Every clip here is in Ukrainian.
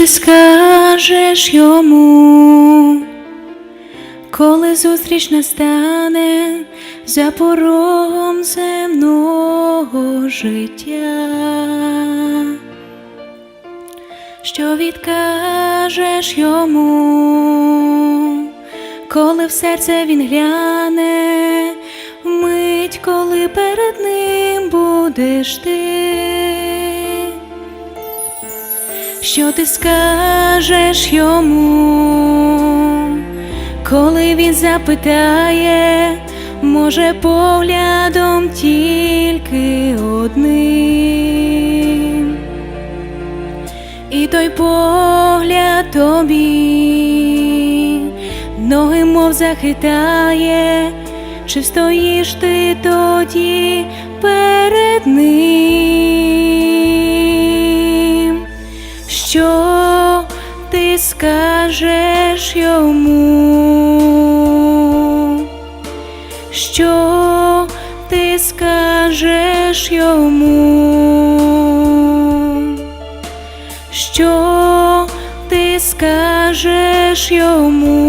ти скажеш йому, коли зустріч настане за порогом земного життя? Що відкажеш йому, коли в серце він гляне, мить, коли перед ним будеш ти? Що ти скажеш йому, коли він запитає, може поглядом тільки одним, і той погляд тобі, ноги мов захитає, чи встоїш ти тоді перед ним? Що ти скажеш йому? Що ти скажеш йому? Що ти скажеш йому?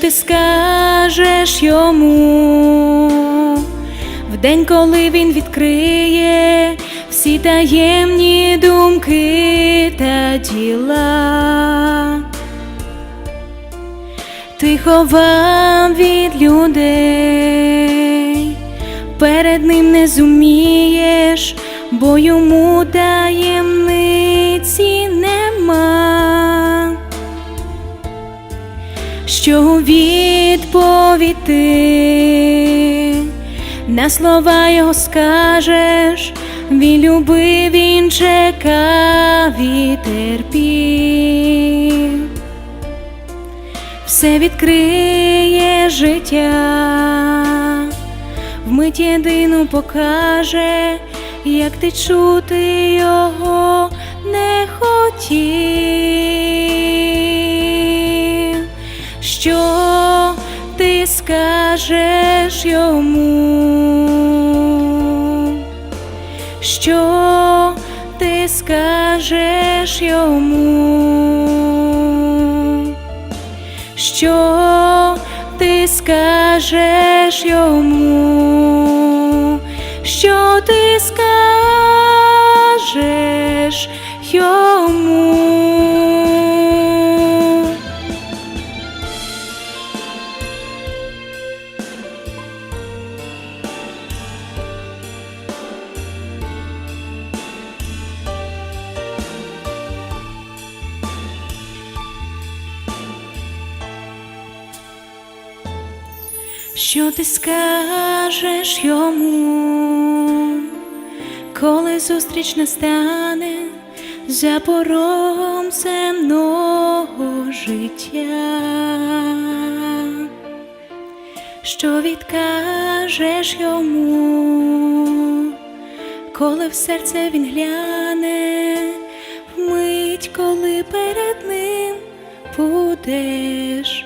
Ти скажеш йому в день, коли він відкриє всі таємні думки та діла? Ти ховав від людей, перед ним не зумієш, бо йому таємниці нема. Що у відповідь ти на слова його скажеш, він любив, він чекав і терпів. Все відкриє життя, вмить єдину покаже, як ти чути його не хотів, що ти скажеш йому, що ти скажеш йому? Що ти скажеш йому, що ти скажеш Що ти скажеш йому, коли зустріч настане за порогом земного життя? Що відкажеш йому, коли в серце він гляне, вмить, коли перед ним будеш